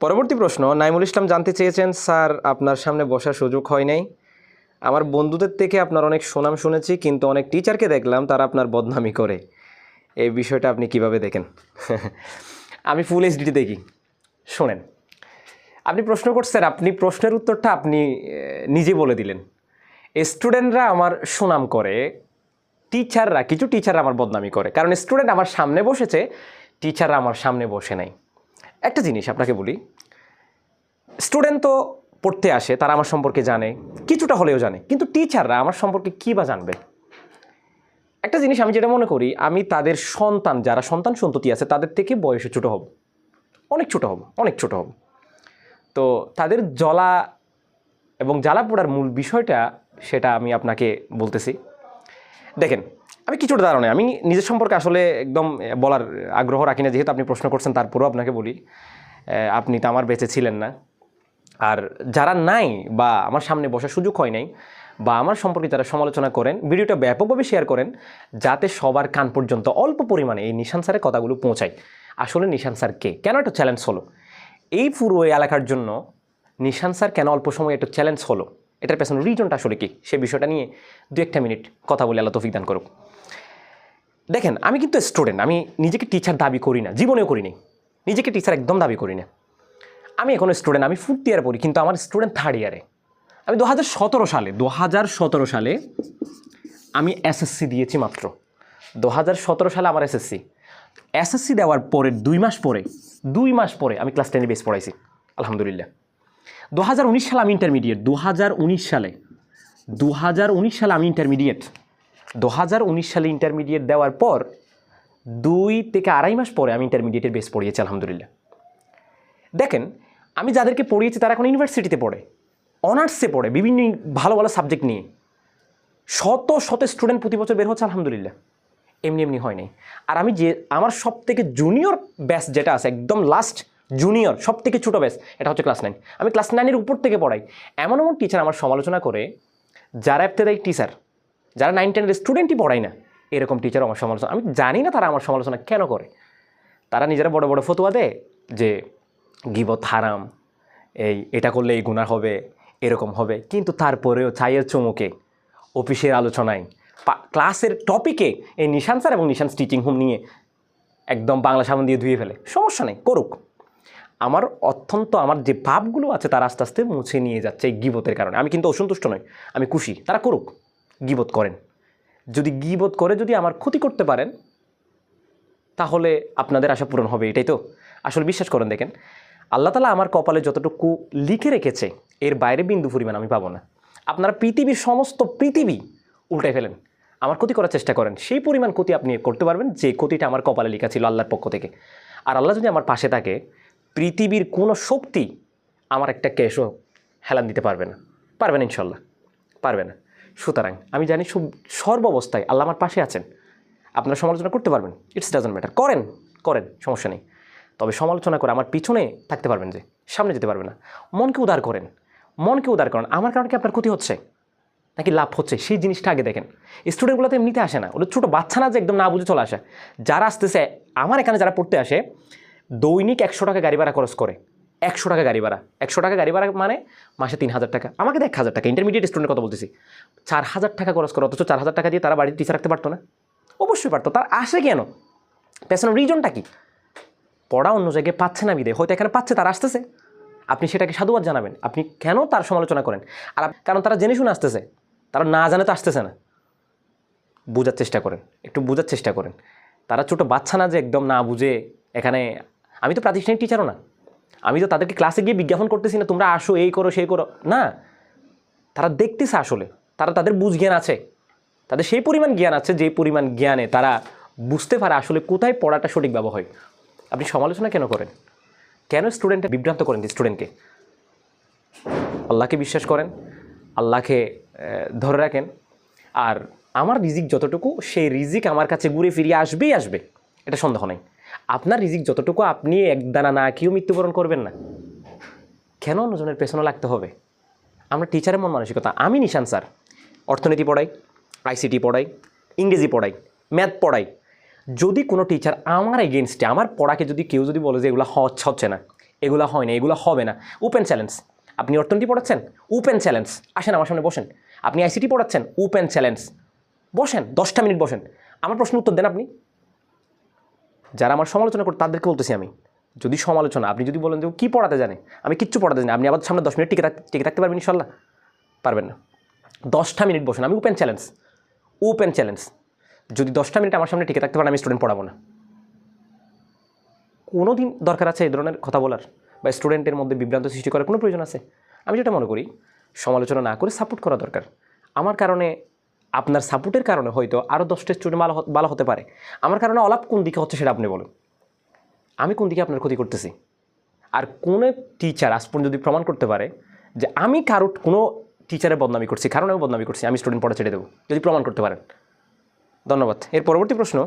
পরবর্তী প্রশ্ন, নাইমুল ইসলাম জানতে চেয়েছেন, স্যার, আপনার সামনে বসার সুযোগ হয় নাই। আমার বন্ধুদের থেকে আপনার অনেক সুনাম শুনেছি, কিন্তু অনেক টিচারকে দেখলাম, তারা আপনার বদনামি করে। এই বিষয়টা আপনি কীভাবে দেখেন? আমি ফুল এইচডিটি দেখি। শোনেন, আপনি প্রশ্ন করছেন, আপনি প্রশ্নের উত্তরটা আপনি নিজে বলে দিলেন। স্টুডেন্টরা আমার সুনাম করে, টিচাররা, কিছু টিচাররা আমার বদনামি করে। কারণ স্টুডেন্ট আমার সামনে বসেছে, টিচাররা আমার সামনে বসে নাই। একটা জিনিস আপনাকে বলি। স্টুডেন্ট তো পড়তে আসে, তারা আমার সম্পর্কে জানে, কিছুটা হলেও জানে, কিন্তু টিচাররা আমার সম্পর্কে কী বা জানবে? একটা জিনিস আমি যেটা মনে করি, আমি তাদের সন্তান, যারা সন্তান সন্ততি আছে, তাদের থেকে বয়সে ছোটো হব। অনেক ছোটো হব, অনেক ছোটো হব। তো তাদের জ্বলা এবং জ্বালা পোড়ার মূল বিষয়টা, সেটা আমি আপনাকে বলতেছি। দেখেন আমি কিছুটা ধারণা আমি নিজের সম্পর্কে আসলে একদম বলার আগ্রহ রাখি না। যেহেতু আপনি প্রশ্ন করছেন তারপরেও আপনাকে বলি আপনি তো আমার বেঁচে ছিলেন না। আর যারা নাই বা আমার সামনে বসার সুযোগ হয় নাই বা আমার সম্পর্কে যারা সমালোচনা করেন, ভিডিওটা ব্যাপকভাবে শেয়ার করেন, যাতে সবার কান পর্যন্ত অল্প পরিমাণে এই নিশান স্যারের কথাগুলো পৌঁছায়। আসলে নিশান স্যার কে? কেন একটা চ্যালেঞ্জ হলো? এই পুরো এলাকার জন্য নিশান স্যার কেন অল্প সময়ে একটা চ্যালেঞ্জ হলো? এটার পেছনে রিজনটা আসলে কি? সে বিষয়টা নিয়ে দু একটা মিনিট কথা বলে আল্লাহ তৌফিক দান করুক। দেখেন, আমি কিন্তু স্টুডেন্ট আমি নিজেকে টিচার দাবি করি না, জীবনেও করিনি নিজেকে টিচার একদম দাবি করি না। আমি এখনও স্টুডেন্ট আমি ফোর্থ ইয়ারে পড়ি, কিন্তু আমার স্টুডেন্ট থার্ড ইয়ারে আমি দু হাজার সতেরো সালে, দু হাজার সতেরো সালে আমি এসএসসি দিয়েছি মাত্র। দু হাজার সতেরো সালে আমার এসএসসি এসএসসি দেওয়ার পরে দুই মাস পরে, দুই মাস পরে আমি ক্লাস টেনে বেস পড়াইছি, আলহামদুলিল্লাহ। দু হাজার উনিশ সালে আমি ইন্টারমিডিয়েট দু হাজার উনিশ সালে, দু হাজার উনিশ সালে আমি ইন্টারমিডিয়েট দু হাজার উনিশ সালে ইন্টারমিডিয়েট দেওয়ার পর দুই থেকে আড়াই মাস পরে আমি ইন্টারমিডিয়েটের বেস পড়িয়েছি, আলহামদুলিল্লাহ। দেখেন, আমি যাদেরকে পড়িয়েছি তারা এখন ইউনিভার্সিটিতে পড়ে অনার্সে পড়ে, বিভিন্ন ভালো ভালো সাবজেক্ট নিয়ে। শত শত স্টুডেন্ট প্রতি বছর বের হচ্ছে, আলহামদুলিল্লাহ। এমনি এমনি হয় নাই। আর আমি যে, আমার সব থেকে জুনিয়র ব্যাচ যেটা আছে, একদম লাস্ট জুনিয়র সব থেকে ছোটো ব্যাচ এটা হচ্ছে ক্লাস নাইন আমি ক্লাস নাইনের উপর থেকে পড়াই। এমন এমন টিচার আমার সমালোচনা করে, যারা এফতেদায়ী টিচার যারা নাইন টেনের স্টুডেন্টই পড়ায় না, এরকম টিচার আমার সমালোচনা, আমি জানি না তারা আমার সমালোচনা কেন করে। তারা নিজেরা বড় বড় ফতুয়া দেয় যে গিবত হারাম, এই এটা করলে এই গুণা হবে, এরকম হবে। কিন্তু তারপরেও চায়ের চমকে অফিসের আলোচনায় ক্লাসের টপিকে এই নিশান স্যার এবং নিশান স্টিচিং হোম নিয়ে একদম বাংলা সাবান দিয়ে ধুয়ে ফেলে। সমস্যা নেই, করুক। আমার অত্যন্ত, আমার যে ভাবগুলো আছে তারা আস্তে আস্তে মুছে নিয়ে যাচ্ছে এই গিবতের কারণে। আমি কিন্তু অসন্তুষ্ট নই, আমি খুশি, তারা করুক। গিবত করেন। যদি গিবত করে যদি আমার ক্ষতি করতে পারেন, তাহলে আপনাদের আশা পূরণ হবে, এটাই তো। আসলে বিশ্বাস করেন, দেখেন, আল্লাহ তালা আমার কপালে যতটুকু লিখে রেখেছে, এর বাইরে বিন্দু পরিমাণ আমি পাবো না। আপনারা পৃথিবীর সমস্ত পৃথিবী উল্টে ফেলেন। আমার ক্ষতি করার চেষ্টা করেন। সেই পরিমাণ ক্ষতি আপনি করতে পারবেন, যে ক্ষতিটা আমার কপালে লেখা ছিল আল্লাহর পক্ষ থেকে। আর আল্লাহ যদি আমার পাশে থাকে, পৃথিবীর কোনো শক্তি আমার একটা কেশও হেলান দিতে পারবে না। পারবে না, ইনশাল্লাহ, পারবে না। সুতরাং আমি জানি সর্বাবস্থায় আল্লাহ আমার পাশে আছেন। আপনারা সমালোচনা করতে পারবেন। ইটস ডাজন্ট ম্যাটার করেন করেন, সমস্যা নেই। তবে সমালোচনা করে আমার পিছনে থাকতে পারবেন যে, সামনে যেতে পারবে না। মনকে উদার করেন। মনকে উদার করেন। আমার কারণে কি আপনার ক্ষতি হচ্ছে? নাকি লাভ হচ্ছে? সেই জিনিসটা আগে দেখেন। স্টুডেন্টগুলো তো এমনিতে আসে না। ওটা ছোটো বাচ্চা না যে একদম না বুঝে চলে আসে। যারা আসতেছে, আমার এখানে যারা পড়তে আসে, দৈনিক একশো টাকা গাড়ি ভাড়া খরচ করে। একশো টাকা গাড়ি ভাড়া। একশো টাকা গাড়ি ভাড়া মানে মাসে তিন হাজার টাকা। আমাকে দেখ হাজার টাকা ইন্টারমিডিয়েট স্টুডেন্টের কথা বলতেছি। চার হাজার টাকা খরচ করে, অথচ চার হাজার টাকা দিয়ে তারা বাড়িতে টিচার রাখতে পারতো না। অবশ্যই পারতো। তার আসে কেন? পেছনের রিজনটা কি? পড়া অন্য জায়গায় পাচ্ছে না বিদে। হয়তো এখানে পাচ্ছে, তারা আসতেছে। আপনি সেটাকে সাধুবাদ জানাবেন। আপনি কেন তার সমালোচনা করেন? আর কারণ তারা জেনে শুনে আসতেছে। তারা না জানে তো আসতেছে না। বোঝার চেষ্টা করেন। একটু বোঝার চেষ্টা করেন। তারা ছোটো বাচ্চা না যে একদম না বুঝে এখানে আমি তো প্রাতিষ্ঠানিক টিচারও না। আমি তো তাদেরকে ক্লাসে গিয়ে বিজ্ঞাপন করতেছি না, তোমরা আসো, এই করো, সেই করো। না, তারা দেখতেছে আসলে। তারা তাদের বুঝ জ্ঞান আছে। তাদের সেই পরিমাণ জ্ঞান আছে যে পরিমাণ জ্ঞানে তারা বুঝতে পারে আসলে কোথায় পড়াটা সঠিকভাবে হয়। আপনি সমালোচনা কেন করেন? কেন স্টুডেন্টে বিভ্রান্ত করেন স্টুডেন্টকে আল্লাহকে বিশ্বাস করেন, আল্লাহকে ধরে রাখেন। আর আমার রিজিক যতটুকু, সেই রিজিক আমার কাছে ঘুরে ফিরিয়ে আসবেই আসবে। এটা সন্দেহ নেই। আপনার রিজিক যতটুকু, আপনি একদানা না কেউ মৃত্যুবরণ করবেন না। কেন অন্যজনের পেছনে লাগতে হবে? আমরা টিচারের মন মানসিকতা। আমি নিশান স্যার। অর্থনীতি পড়াই আইসিটি পড়াই, ইংরেজি পড়াই ম্যাথ পড়াই। যদি কোনো টিচার আমার এগেনস্টে আমার পড়াকে যদি কেউ যদি বলে যে এগুলো হচ্ছে হচ্ছে না, এগুলো হয় না, এগুলো হবে না ওপেন চ্যালেঞ্জ আপনি অর্থনীতি পড়াচ্ছেন? ওপেন চ্যালেঞ্জ আসেন আমার সামনে, বসেন। আপনি আইসিটি পড়াচ্ছেন? ওপেন চ্যালেঞ্জ বসেন, দশটা মিনিট বসেন। আমার প্রশ্নের উত্তর দেন আপনি। যারা আমার সমালোচনা করে তাদেরকে বলতেছি আমি। যদি সমালোচনা, আপনি যদি বলেন যে কী পড়াতে জানে, আমি কিচ্ছু পড়াতে জানি আপনি আবার সামনে দশ মিনিট টিকে টিকে থাকতে পারবেন ইনশাল্লাহ? পারবেন না। দশটা মিনিট বসেন, আমি ওপেন চ্যালেঞ্জ ওপেন চ্যালেঞ্জ যদি দশটা মিনিট আমার সামনে টিকে থাকতে পারেন, আমি স্টুডেন্ট পড়াবো না। কোনো দিন দরকার আছে এই ধরনের কথা বলার? বা স্টুডেন্টের মধ্যে বিভ্রান্ত সৃষ্টি করার কোনো প্রয়োজন আছে? আমি যেটা মনে করি, সমালোচনা না করে সাপোর্ট করা দরকার। আমার কারণে আপনার সাপোর্টের কারণে হয়তো আরও দশটা স্টুডেন্ট ভালো ভালো হতে পারে। আমার কারণে অলাপ কোন দিকে হচ্ছে সেটা আপনি বলুন। আমি কোন দিকে আপনার ক্ষতি করতেছি? আর কোন টিচার আজ পর্যন্ত যদি প্রমাণ করতে পারে যে আমি কারও কোনো টিচারে বদনামি করছি, কারণ আমি বদনামি করছি, আমি স্টুডেন্ট পড়া ছেড়ে দেবো, যদি প্রমাণ করতে পারেন। ধন্যবাদ। এর পরবর্তী প্রশ্ন